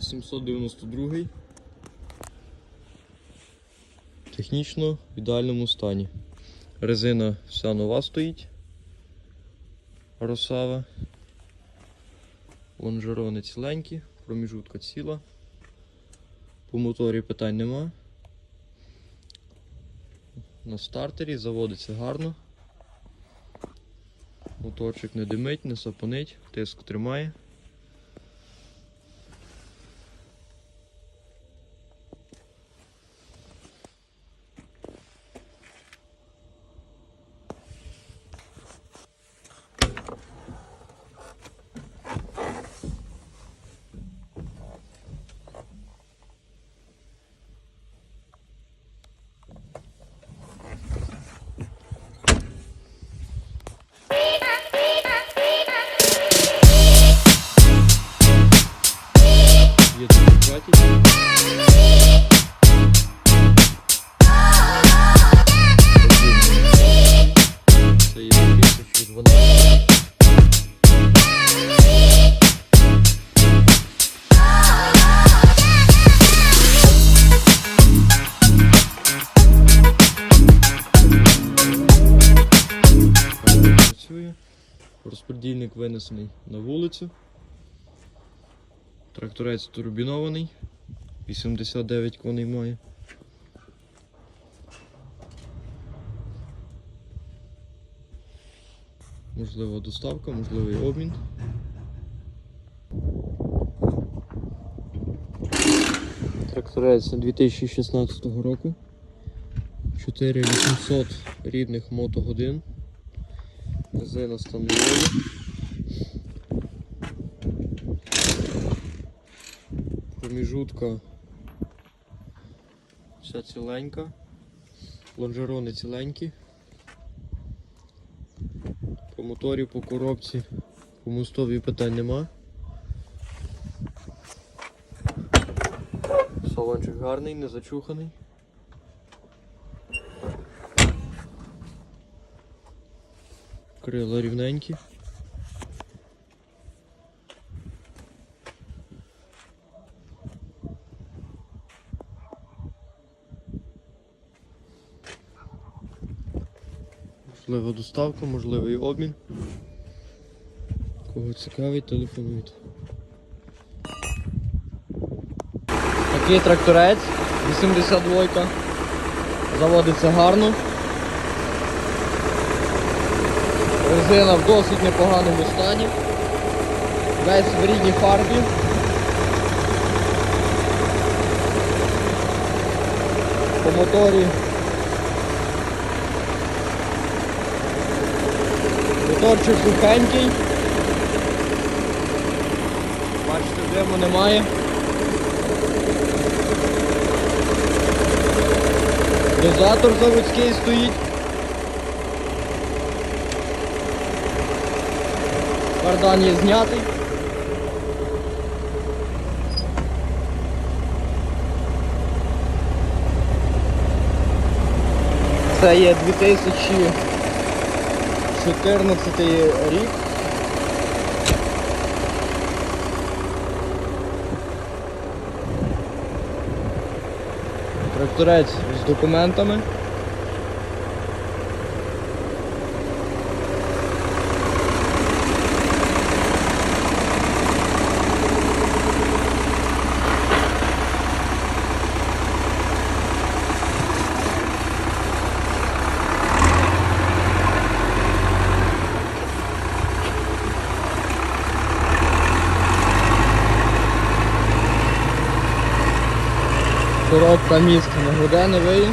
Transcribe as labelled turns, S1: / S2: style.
S1: 792. Технічно в ідеальному стані. Резина вся нова стоїть. Росава. Лонжерони ціленькі, проміжутка ціла. По моторі питань нема. На стартері заводиться гарно. Моторчик не димить, не сапонить, тиск тримає. Демократія. Це є 2012. Працює. Розподільник винесений на вулицю. Тракторець турбінований. 89 коней має. Можлива доставка, можливий обмін. Тракторець 2016 року. 4800 рідних мотогодин. Резина становлена. Проміжутка вся ціленька. Лонжерони ціленькі. По моторі, по коробці, по мостові питань нема. Салончик гарний, не зачуханий. Крила рівненькі. Можлива доставка, можливий обмін. Кого цікавить, телефонуйте. Такий тракторець 82 Заводиться гарно. Резина в досить непоганому стані. Весь в рідній фарбі. По моторі Моторчик сухенький. Бачите, диму немає. Дозатор заводський стоїть. Кардан є знятий. Це є 2014 рік. Тракторець з документами. Коробка міст на виє.